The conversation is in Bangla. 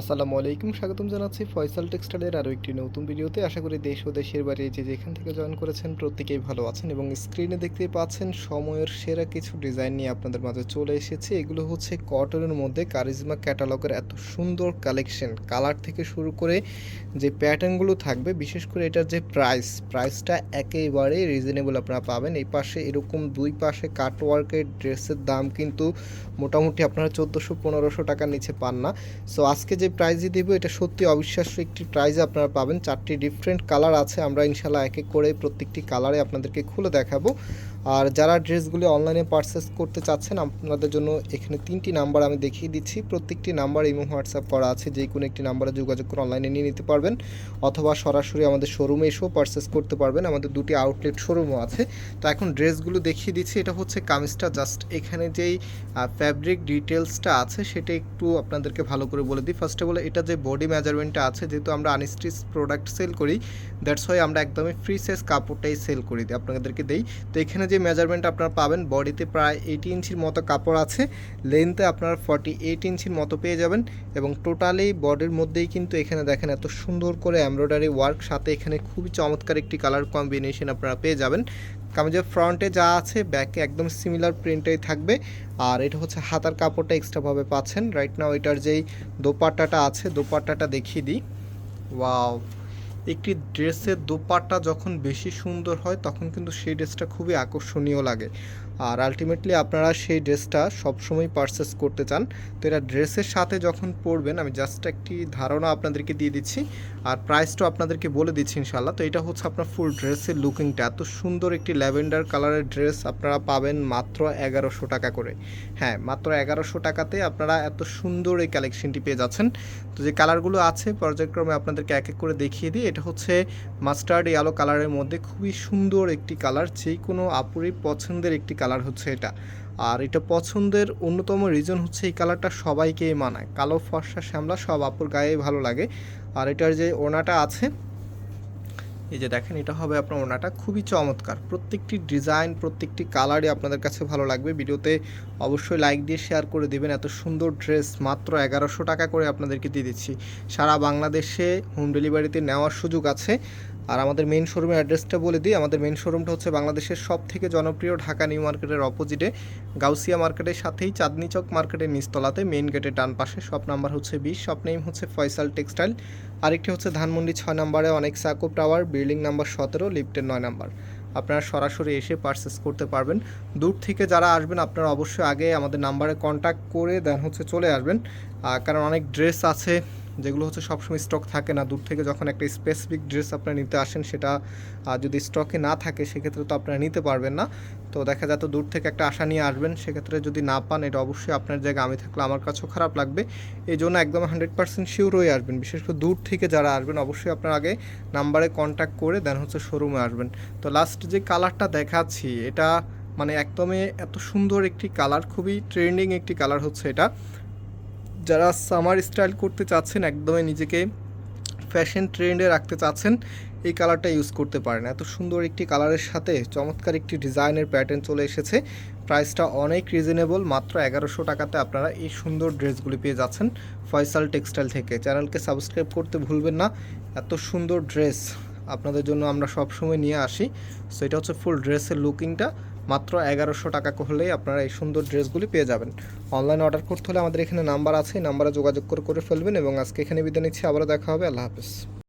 আসসালামু আলাইকুম, স্বাগতম জানাচ্ছি ফয়সাল টেক্সটাইলের আরও একটি নতুন ভিডিওতে। আশা করি দেশ ও দেশের বাইরে যে যেখান থেকে জয়েন করেছেন প্রত্যেকেই ভালো আছেন এবং স্ক্রিনে দেখতে পাচ্ছেন সময়ের সেরা কিছু ডিজাইন নিয়ে আপনাদের মাঝে চলে এসেছে। এগুলো হচ্ছে কটনের মধ্যে কারিজমা ক্যাটালগের এত সুন্দর কালেকশন। কালার থেকে শুরু করে যে প্যাটার্নগুলো থাকবে, বিশেষ করে এটার যে প্রাইস, প্রাইসটা একেবারে রিজনেবল আপনারা পাবেন। এই পাশে এরকম দুই পাশে কাটওয়ার্কের ড্রেসের দাম কিন্তু মোটামুটি আপনারা চোদ্দোশো পনেরোশো টাকার নিচে পান না। সো আজকে যে প্রাইজই দিব, এটা সত্যি অবিশ্বাস্য একটি প্রাইজ আপনারা পাবেন। চারটি ডিফারেন্ট কালার আছে, আমরা ইনশাল্লাহ এক এক করে প্রত্যেকটি কালারে আপনাদেরকে খুলে দেখাবো। আর যারা ড্রেসগুলি অনলাইনে পারচেস করতে চাচ্ছেন, আপনাদের জন্য এখানে তিনটি নাম্বার আমি দেখিয়ে দিচ্ছি। প্রত্যেকটি নাম্বার ইমো হোয়াটসঅ্যাপ করা আছে, যে কোনো একটি নাম্বারে যোগাযোগ করে অনলাইনে নিয়ে নিতে পারবেন। অথবা সরাসরি আমাদের শোরুমে এসেও পারচেস করতে পারবেন। আমাদের দুটি আউটলেট শোরুমও আছে। তো এখন ড্রেসগুলো দেখিয়ে দিচ্ছি। এটা হচ্ছে কামিজটা। জাস্ট এখানে যেই ফ্যাব্রিক ডিটেলসটা আছে, সেটা একটু আপনাদেরকে ভালো করে বলে দিই। ফার্স্ট অফ অল এটা যে বডি মেজারমেন্টটা আছে, যেহেতু আমরা আনস্টিচ প্রোডাক্ট সেল করি দ্যাটস ওয়াই আমরা একদমই ফ্রি সাইজ কাপড়টাই সেল করি দিই, আপনাদেরকে দেই। তো এখানে যে মেজারমেন্ট আপনারা পাবেন বডিতে প্রায় এইটি ইঞ্চির মতো কাপড় আছে লেন্থে আপনারা ফর্টি এইট ইঞ্চির মতো পেয়ে যাবেন এবং টোটালি বডির মধ্যেই কিন্তু এখানে দেখেন এত সুন্দর করে এমব্রয়ডারি ওয়ার্ক সাথে এখানে খুবই চমৎকার একটি কালার কম্বিনেশন আপনারা পেয়ে যাবেন। কামিজের ফ্রন্টে যা আছে ব্যাকে একদম সিমিলার প্রিন্টেই থাকবে। আর এটা হচ্ছে হাতার কাপড়টা এক্সট্রাভাবে পাচ্ছেন। রাইট নাও এটার যেই দোপাট্টাটা আছে, দোপাট্টাটা দেখিয়ে দিই। ওয়াও একটি ড্রেসের দোপাট্টা যখন বেশি সুন্দর হয় তখন কিন্তু সেই ড্রেসটা খুবই আকর্ষণীয় লাগে। আর আলটিমেটলি আপনারা সেই ড্রেসটা সবসময় পারচেস করতে চান। তো এটা ড্রেসের সাথে যখন পরবেন, আমি জাস্ট একটি ধারণা আপনাদেরকে দিয়ে দিচ্ছি। আর প্রাইসটাও আপনাদেরকে বলে দিচ্ছি ইনশাল্লাহ তো এটা হচ্ছে আপনার ফুল ড্রেসের লুকিংটা এত সুন্দর একটি ল্যাভেন্ডার কালারের ড্রেস আপনারা পাবেন মাত্র এগারোশো টাকা করে। হ্যাঁ মাত্র এগারোশো টাকাতে আপনারা এত সুন্দর এই কালেকশনটি পেয়ে যাচ্ছেন। তো যে কালারগুলো আছে, পর্যায়ক্রমে আপনাদেরকে এক এক করে দেখিয়ে দিই। এটা হচ্ছে মাস্টার্ড ইয়ালো কালারের মধ্যে খুবই সুন্দর একটি কালার যে কোনো আপুরই পছন্দের একটি কালার হচ্ছে এটা। আর এটা পছন্দের অন্যতম রিজন হচ্ছে এই কালারটা সবাইকেই মানায়। কালো, ফর্সা, শ্যামলা সব আপুর গায়েই ভালো লাগে। আর এটার যে ওনাটা আছে, এই যে দেখেন, এটা হবে আপনার ওনাটা খুবই চমৎকার। প্রত্যেকটি ডিজাইন প্রত্যেকটি কালারই আপনাদের কাছে ভালো লাগবে। ভিডিওতে অবশ্যই লাইক দিয়ে শেয়ার করে দিবেন। এত সুন্দর ড্রেস মাত্র এগারোশো টাকা করে আপনাদেরকে দিয়ে দিচ্ছি। সারা বাংলাদেশে হোম ডেলিভারিতে নেওয়ার সুযোগ আছে। আর আমাদের মেন শোরুমের অ্যাড্রেসটা বলে দিই। আমাদের মেন শোরুমটা হচ্ছে বাংলাদেশের সব থেকে জনপ্রিয় ঢাকা নিউ মার্কেটের অপোজিটে গাউসিয়া মার্কেটের সাথেই চাঁদনি চক মার্কেটের নিচতলাতে মেন গেটের ডান পাশে। শপ নাম্বার হচ্ছে বিশ শপ নেম হচ্ছে ফয়সাল টেক্সটাইল আরেকটি হচ্ছে ধানমন্ডি ছয় নম্বরে অনেক সাকো টাওয়ার বিল্ডিং নাম্বার সতেরো লিফটের নয় নাম্বার। আপনারা সরাসরি এসে পারচেস করতে পারবেন। দূর থেকে যারা আসবেন, আপনারা অবশ্যই আগে আমাদের নাম্বারে কন্ট্যাক্ট করে দেন হচ্ছে চলে আসবেন। কারণ অনেক ড্রেস আছে যেগুলো হচ্ছে সবসময় স্টক থাকে না। দূর থেকে যখন একটা স্পেসিফিক ড্রেস আপনারা নিতে আসেন, সেটা যদি স্টকে না থাকে, সেক্ষেত্রে তো আপনারা নিতে পারবেন না। তো দেখা যায় তো দূর থেকে একটা আশা নিয়ে আসবেন, সেক্ষেত্রে যদি না পান, এটা অবশ্যই আপনার জায়গায় আমি থাকলে আমার কাছেও খারাপ লাগবে। এই জন্য একদম হান্ড্রেড পার্সেন্ট শিওর হয়ে আসবেন। বিশেষ করে দূর থেকে যারা আসবেন, অবশ্যই আপনার আগে নাম্বারে কন্ট্যাক্ট করে দেন হচ্ছে শোরুমে আসবেন। তো লাস্ট যে কালারটা দেখাচ্ছি, এটা মানে একদমই এত সুন্দর একটি কালার খুবই ট্রেন্ডিং একটি কালার হচ্ছে এটা। যারা সামার স্টাইল করতে চাচ্ছেন, একদমই নিজেকে ফ্যাশন ট্রেন্ডে রাখতে চাচ্ছেন, এই কালারটা ইউজ করতে পারেন। এত সুন্দর একটি কালারের সাথে চমৎকার একটি ডিজাইনের প্যাটার্ন চলে এসেছে। প্রাইসটা অনেক রিজনেবল মাত্র এগারোশো টাকাতে আপনারা এই সুন্দর ড্রেসগুলি পেয়ে যাচ্ছেন ফয়সাল টেক্সটাইল থেকে। চ্যানেলকে সাবস্ক্রাইব করতে ভুলবেন না। এত সুন্দর ড্রেস আপনাদের জন্য আমরা সবসময় নিয়ে আসি। সো এটা হচ্ছে ফুল ড্রেসের লুকিংটা মাত্র এগারোশো টাকা হলেই আপনারা এই সুন্দর ড্রেসগুলি পেয়ে যাবেন। অনলাইন অর্ডার করতে হলে আমাদের এখানে নাম্বার আছে নাম্বারে যোগাযোগ করে করে ফেলবেন এবং আজকে এখানে বিদায় নিচ্ছি, আবারও দেখা হবে, আল্লাহ হাফেজ।